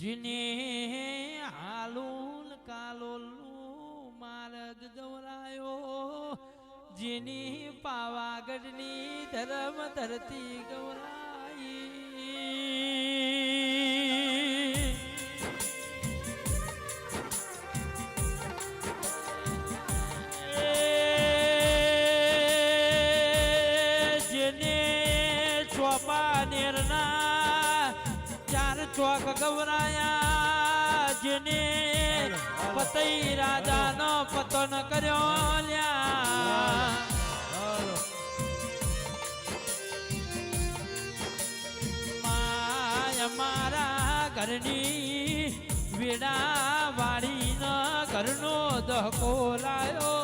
જીને હાલુલ કાલોલું માર્ગ ગવરાયો જીની પાવાગઢની ધર્મ ધરતી ગૌરાઈ. જેને ચોપા ચાર ચોક ગવરાયા જેને પતઈ રાજાનો પતન કર્યો લ્યા. માય મારા ઘરની વેડા વાળીના ઘરનો દહકો લાયો.